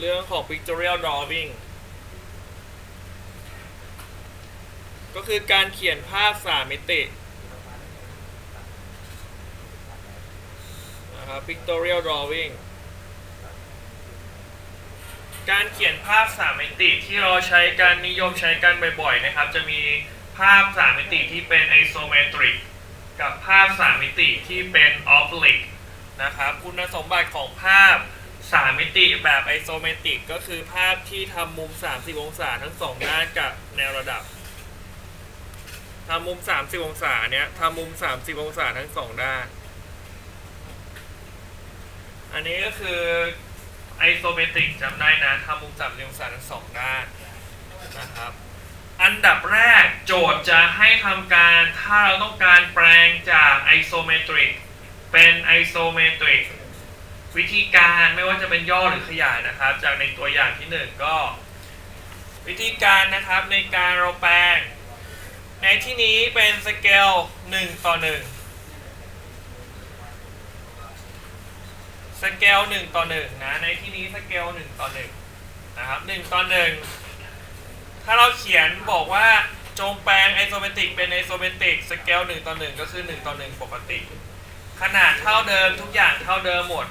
เรื่องของ pictorial drawing ก็คือการเขียนภาพสามมิตินะครับ pictorial drawing การเขียนภาพสามมิติที่เราใช้กันนิยมใช้กันบ่อยๆนะครับ จะมีภาพสามมิติที่เป็น isometric กับภาพสามมิติที่เป็น oblique นะครับ คุณสมบัติของภาพ สามมิติแบบ isometric ก็คือภาพที่ทำมุม 30 องศาทั้งสองด้านกับแนวระดับทำมุม 30 องศาเนี้ยทำมุม 30 องศาทั้งสองด้าน อันนี้ก็คือไอโซเมตริกจำได้นะทำมุมสามเหลี่ยมองศาทั้งสองด้านนะครับ อันดับแรกโจทย์จะให้ทำการถ้าเราต้องการแปลงจากไอโซเมตริกเป็นไอโซเมตริก วิธีการไม่ว่าจะเป็นย่อหรือขยายนะครับ จากในตัวอย่างที่หนึ่งก็ วิธีการนะครับในการเราแปลง ในที่นี้เป็นสเกล1ต่อ1สเกลหนึ่งต่อหนึ่งนะในที่นี้สเกลหนึ่งต่อหนึ่งนะครับหนึ่งต่อหนึ่งถ้าเราเขียนบอกว่าจงแปลงไอโซเมตริกเป็นไอโซเมตริกสเกลหนึ่งต่อหนึ่งก็คือหนึ่งต่อหนึ่งปกติ ขนาดเท่าเดิมทุกอย่างเท่าเดิมหมด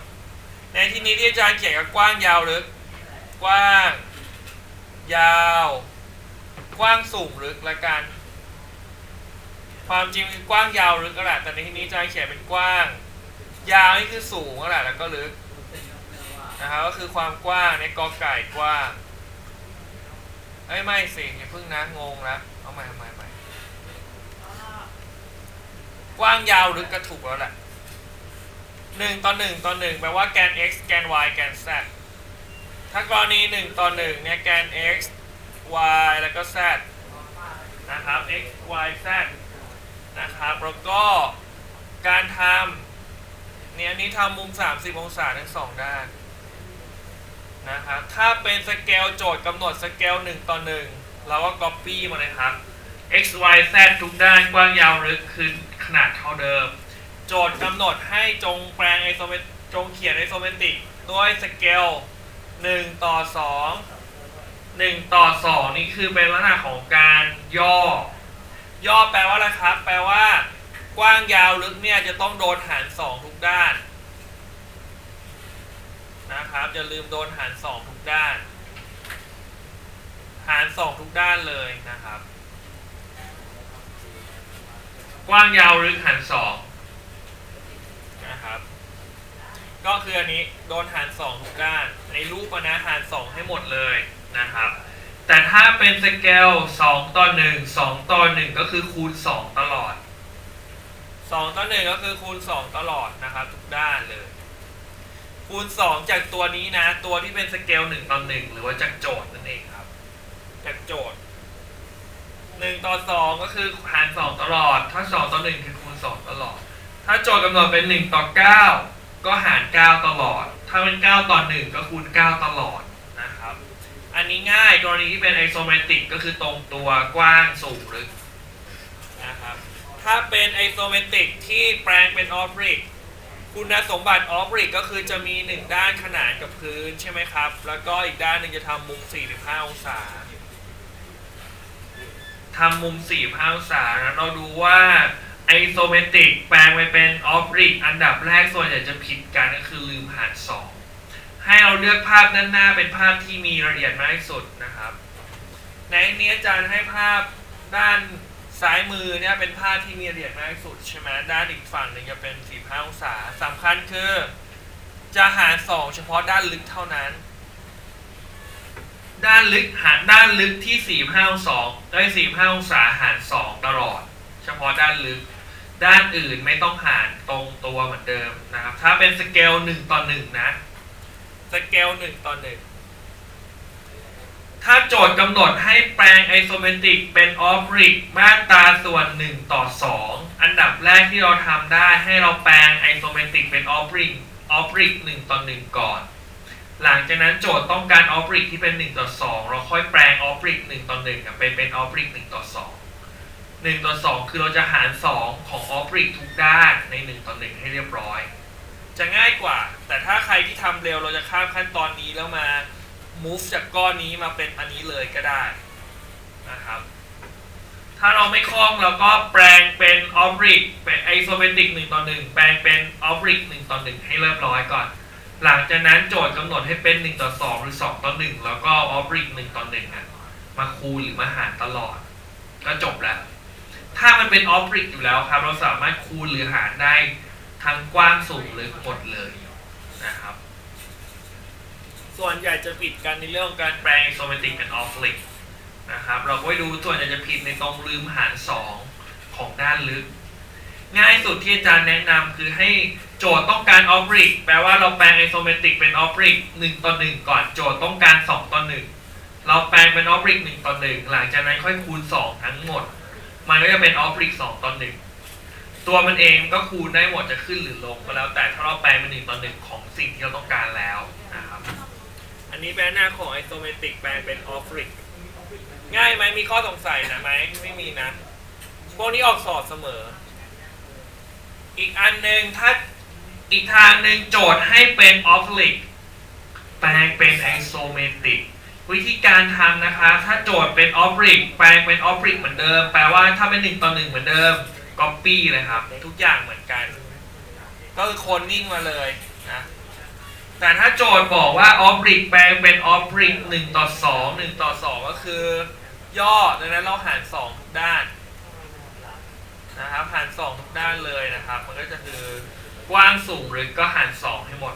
ในที่นี้ที่อาจารย์เขียนก็กว้างยาวลึก กว้าง ยาว กว้างสูงลึกละกัน ความจริงคือกว้างยาวลึกก็แหละแต่ในที่นี้อาจารย์เขียนเป็นกว้าง ยาวนี่คือสูงก็แหละแล้วก็ลึกนะครับก็คือความกว้างในกอไก่กว้างเอ้ไม่สิอย่าเพิ่งนะงงแล้วเอาใหม่เอาใหม่ใหม่กว้างยาวลึกก็ถูกแล้วแหละ หนึ่งต่อหนึ่งต่อหนึ่งแปลว่าแกน x แกน y แกน z ถ้ากรณีหนึ่งต่อหนึ่งเนี่ยแกน x y แล้วก็ z นะครับ x y z นะครับแล้วก็การทำเนี่ยอันนี้ทำมุม 30 องศาทั้งสองด้านนะครับถ้าเป็นสเกลโจทย์กำหนดสเกล1ต่อ1เราก็ copy มาเลยครับ x y z ทุกด้านกว้างยาวลึกคือขนาดเท่าเดิม โจทย์กำหนดให้จงแปลงไอโซเมตจงเขียนไอโซเมตริกด้วยสเกล1ต่อ2 1ต่อ2นี่คือเป็นลักษณะของการย่อ ย่อแปลว่าอะไรครับ แปลว่า กว้างยาวลึกเนี่ยจะต้องโดนหาร 2 ทุกด้านนะครับอย่าลืมโดนหาร 2 ทุกด้าน หาร 2 ทุกด้านเลยนะครับ กว้างยาวลึกหาร 2นะครับ ก็คืออันนี้โดนหาร2ทุกด้าน ในรูปนะหาร2ให้หมดเลยนะครับ แต่ถ้าเป็นสเกล2ต่อ1 2ต่อ1ก็คือคูณ2ตลอด2ต่อ1ก็คือคูณ2ตลอดนะครับ ทุกด้านเลย คูณ2จากตัวนี้นะ ตัวที่เป็นสเกล1ต่อ1หรือว่าจากโจทย์นั่นเองครับ จากโจทย์1ต่อ2ก็คือหาร2ตลอด ถ้า2ต่อ1คือคูณ2ตลอด ถ้าโจทย์กำหนดเป็น1ต่อ9ก็็หาร 9 ตลอด ถ้าเป็น 9 ต่อ 1 ก็คูณ 9 ตลอดนะครับ อันนี้ง่ายกรณีที่เป็นไอโซเมตริกก็คือตรงตัวกว้างสูงลึกนะครับ ถ้าเป็นไอโซเมตริกที่แปลงเป็นออฟริกคุณสมบัติออฟริกก็คือจะมี 1 ด้านขนานกับพื้นใช่ไหมครับ แล้วก็อีกด้านหนึ่งจะทำมุม 45 องศาทำมุม 45 องศาแล้วเราดูว่า ไอโซเมตริกแปลงไปเป็นออฟริกอันดับแรกส่วนใหญ่จะผิดกันก็คือลืมหาร2ให้เราเลือกภาพด้านหน้าเป็นภาพที่มีรายละเอียดมากที่สุดนะครับ ในนี้อาจารย์ให้ภาพด้านซ้ายมือเนี่ยเป็นภาพที่มีรายละเอียดมากที่สุดใช่ไหมด้านอีกฝั่งหนึ่งจะเป็น45องศาสำคัญคือ จะหาร2เฉพาะด้านลึกเท่านั้น ด้านลึกหารด้านลึกที่45องศาได้45องศาหาร2ตลอด เฉพาะด้านลึก ด้านอื่นไม่ต้องหารตรงตัวเหมือนเดิมนะครับ ถ้าเป็นสเกล1ต่อ1นะ สเกล1ต่อ1ถ้าโจทย์กำหนดให้แปลงไอโซเมตริกเป็นออฟริกมาตราส่วน 1 ต่อ 2 อันดับแรกที่เราทำได้ให้เราแปลงไอโซเมตริกเป็นออฟริกออฟริก1ต่อ 1 ก่อน หลังจากนั้นโจทย์ต้องการออฟริกที่เป็น 1 ต่อ 2 เราค่อยแปลงออฟริก1ต่อ1เป็นเป็นออฟริก1ต่อ 2 1 ต่อ 2 คือเราจะหาร 2 ของออฟริกทุกด้านใน 1 ต่อ 1 ให้เรียบร้อย จะง่ายกว่า แต่ถ้าใครที่ทำเร็วเราจะข้ามขั้นตอนนี้แล้วมา move จากก้อนนี้มาเป็นอันนี้เลยก็ได้นะครับ ถ้าเราไม่คล่องเราก็แปลงเป็น oblique เป็น isometric 1ต่อ 1 แปลงเป็น oblique 1ต่อ 1 ให้เรียบร้อยก่อน หลังจากนั้นโจทย์กำหนดให้เป็น 1 ต่อ 2 หรือ 2 ต่อ 1 แล้วก็ oblique 1ต่อ1อะมาคูณหรือมาหารตลอด ก็จบแล้ว ถ้ามันเป็น oblique อยู่แล้วครับ เราสามารถคูณหรือหารได้ทั้งกว้างสูงหรือหมดเลยนะครับ ส่วนใหญ่จะผิดกันในเรื่องการแปลง isometric เป็น oblique นะครับเราก็ไปดูส่วนใหญ่จะผิดในตรงลืมหาร2ของด้านลึก ง่ายสุดที่อาจารย์แนะนำคือให้โจทย์ต้องการ oblique แปลว่าเราแปลง isometric เป็น oblique 1ต่อ1ก่อนโจทย์ต้องการ2ต่อ1เราแปลงเป็น oblique 1ต่อ1หลังจากนั้นค่อยคูณ2ทั้งหมด มันก็จะเป็น oblique 2ต่อ1ตัวมันเองก็คูณได้หมดจะขึ้นหรือลงก็แล้ว แต่ถ้าเราแปลงเป็น1ต่อ1ของสิ่งที่เราต้องการแล้วนะครับ อันนี้เป็นหน้าของ isometric แปลงเป็น oblique ง่ายไหมมีข้อสงสัยนะไหมไม่มีนะพวกนี้ออกสอบเสมอ อีกอันหนึ่งถ้าอีกทางหนึ่งโจทย์ให้เป็น oblique แปลงเป็น isometric วิธีการทำนะคะ ถ้าโจทย์เป็น oblique แปลงเป็น oblique เหมือนเดิม แปลว่าถ้าเป็น1ต่อ1เหมือนเดิม copy เลยครับ ทุกอย่างเหมือนกัน ก็คือโคนนิ่งมาเลยนะแต่ถ้าโจทย์บอกว่า oblique แปลงเป็น oblique 1ต่อ2 1ต่อ2ก็คือ ย่อดังนั้นเราหาร2ทุกด้านนะครับหาร2ทุกด้านเลยนะครับ มันก็จะคือกว้างสูงหรือก็หาร2ให้หมด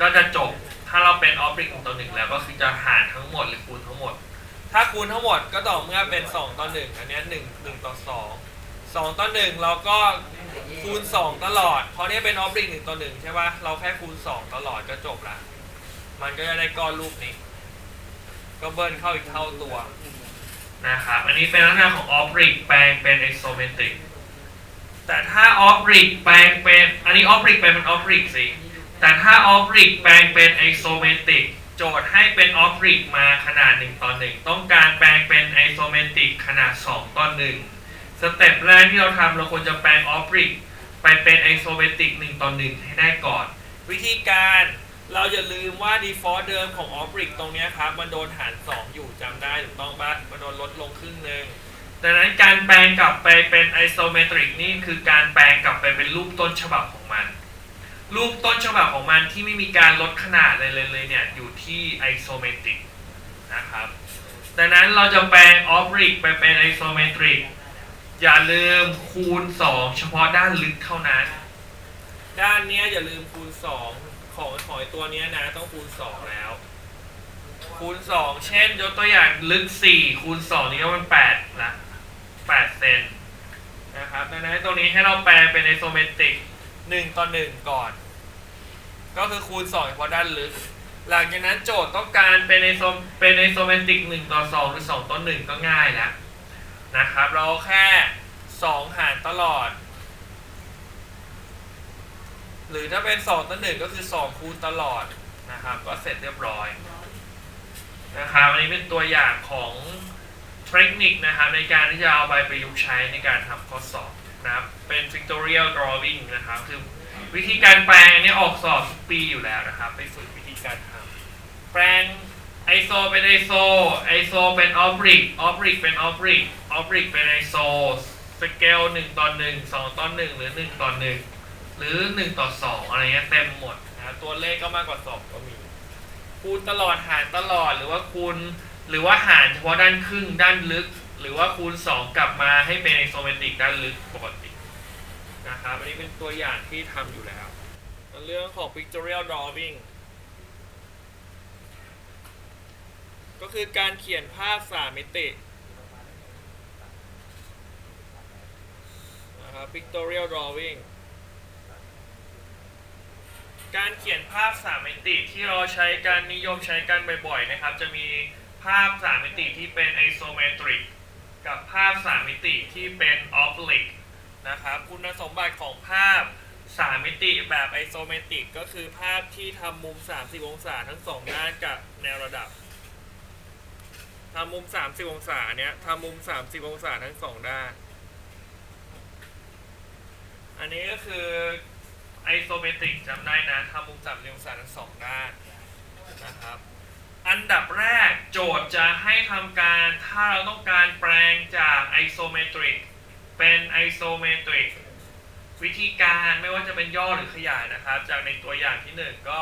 ก็จะจบ ถ้าเราเป็น oblique 1ต่อ1แล้วก็คือจะหารทั้งหมดหรือคูณทั้งหมด ถ้าคูณทั้งหมดก็ต่อเมื่อเป็น2ต่อ1อันเนี้ย1 1ต่อ2 2ต่อ1เราก็คูณ2ตลอด เพราะเนี่ยเป็น oblique 1ต่อ1ใช่ป่ะเราแค่คูณ2ตลอดก็จบละมันก็จะได้ก้อนรูปนี้ ก็เบิ้ลเข้าอีกเท่าตัวนะครับอันนี้เป็นลักษณะของ oblique แปลงเป็น isometric แต่ถ้า oblique แปลงเป็น อันนี้ oblique แปลงเป็น oblique สิ แต่ถ้า oblique แปลงเป็น isometric โจทย์ให้เป็น oblique มาขนาด 1 ต่อ 1 ต้องการแปลงเป็น isometric ขนาด 2 ต่อ 1 สเต็ปแรกที่เราทำเราควรจะแปลง oblique ไปเป็น isometric 1ต่อ 1 ให้ได้ก่อน วิธีการเราอย่าลืมว่า default เดิมของ oblique ตรงเนี้ยครับ มันโดนหาร 2 อยู่จำได้ถูกต้องปะมันโดนลดลงครึ่งหนึ่งดังนั้นการแปลงกลับไปเป็น isometric นี่คือการแปลงกลับไปเป็นรูปต้นฉบับของมัน รูปต้นฉบับของมันที่ไม่มีการลดขนาดเลยเลยเลยเนี่ย อยู่ที่ isometric นะครับดังนั้นเราจะแปลง oblique ไปเป็น isometric อย่าลืมคูณ 2 เฉพาะด้านลึกเท่านั้น ด้านเนี้ยอย่าลืมคูณ 2 ของของไอ้ตัวเนี้ยนะต้องคูณ 2 แล้ว คูณ 2 เช่นยกตัวอย่างลึก 4 คูณ 2 นี่ก็เป็น8ละ8เซนนะครับดังนั้นตรงนี้ให้เราแปลงเป็น isometric 1ต่ หนึ่งต่อ1ก่อน ก็คือคูณ2เฉพาะด้านลึก หลังจากนั้นโจทย์ต้องการเป็น iso เป็น isometric 1ต่อ2หรือ2ต่อ1ก็ง่ายแล้วนะครับ เราแค่2หารตลอด หรือถ้าเป็น2ต่อ1ก็คือ2คูณตลอดนะครับ ก็เสร็จเรียบร้อยนะครับอันนี้เป็นตัวอย่างของเทคนิคนะครับในการที่จะเอาไปประยุกต์ใช้ในการทำข้อสอบ pictorial drawing นะครับ คือวิธีการแปลงเนี่ยออกสอบทุกปีอยู่แล้วนะครับ ไปฝึกวิธีการทำแปลงไอโซเป็นไอโซไอโซเป็นออบริกออบริกเป็นออบริกออบริกเป็นไอโซสเกลหนึ่งต่อหนึ่งสองต่อหนึ่งหรือหนึ่งต่อหนึ่งหรือหนึ่งต่อสองอะไรเงี้ยเต็มหมดนะตัวเลขก็มากกว่าสองก็มี คูณตลอดหารตลอดหรือว่าคูณหรือว่าหารเฉพาะด้านครึ่งด้านลึก หรือว่าคูณ2กลับมาให้เป็นไอโซเมตริกด้านลึกปกติ นะครับอันนี้เป็นตัวอย่างที่ทำอยู่แล้ว เรื่องของ pictorial drawing ก็คือการเขียนภาพสามมิตินะครับ pictorial drawing การเขียนภาพสามมิติที่เราใช้กันนิยมใช้กันบ่อยๆนะครับ จะมีภาพสามมิติที่เป็น isometric กับภาพสามมิติที่เป็น oblique นะครับคุณสมบัติของภาพสามมิติแบบ isometric ก็คือภาพที่ทำมุม 30 องศาทั้งสองด้านกับแนวระดับทำมุม 30 องศาเนี้ยทำมุม 30 องศาทั้งสองด้าน อันนี้ก็คือไอโซเมตริกจำได้นะทำมุมสามเหลี่ยมองศาทั้งสองด้านนะครับอันดับแรกโจทย์จะให้ทำการถ้าเราต้องการแปลงจากไอโซเมตริก เป็นไอโซเมตริกวิธีการไม่ว่าจะเป็นย่อหรือขยายนะครับ จากในตัวอย่างที่หนึ่งก็